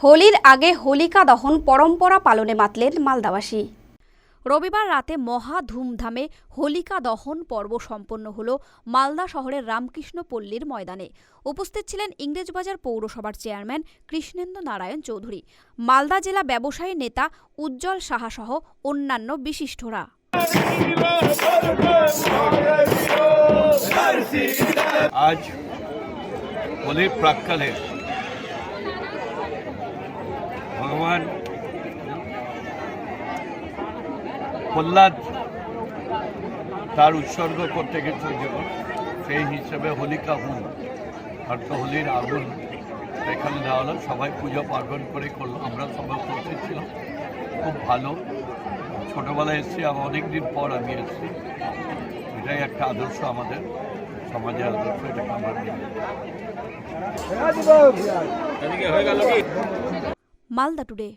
হোলির আগে হোলিকা দহন পরম্পরা পালনে মাতলেন মালদাবাসী। রবিবার রাতে মহা ধুমধামে হোলিকা দহন পর্ব সম্পন্ন হল মালদা শহরের রামকৃষ্ণ পল্লীর ময়দানে। উপস্থিত ছিলেন ইংরেজবাজার পৌরসভার চেয়ারম্যান কৃষ্ণেন্দ্র নারায়ণ চৌধুরী। মালদা জেলা ব্যবসায়ী নেতা উজ্জ্বল সাহা সহ অন্যান্য বিশিষ্টরা। আজ হোলির প্রাককালে ভগবান প্রহ্লাদ তার উৎসর্গ করতে গেছে যখন সেই হিসেবে হোলিকা হুম অর্থাৎ হোলির আগুন এখানে দেওয়া হলো। সবাই পুজো পার্বণ করে করল আমরা সবাই উপস্থিত ছিলাম। খুব ভালো। ছোটোবেলায় এসেছি আবার অনেক দিন পর আমি এসেছি। এটাই একটা আদর্শ আমাদের সমাজের আদর্শ এটাকে আমরা মালদা টুডে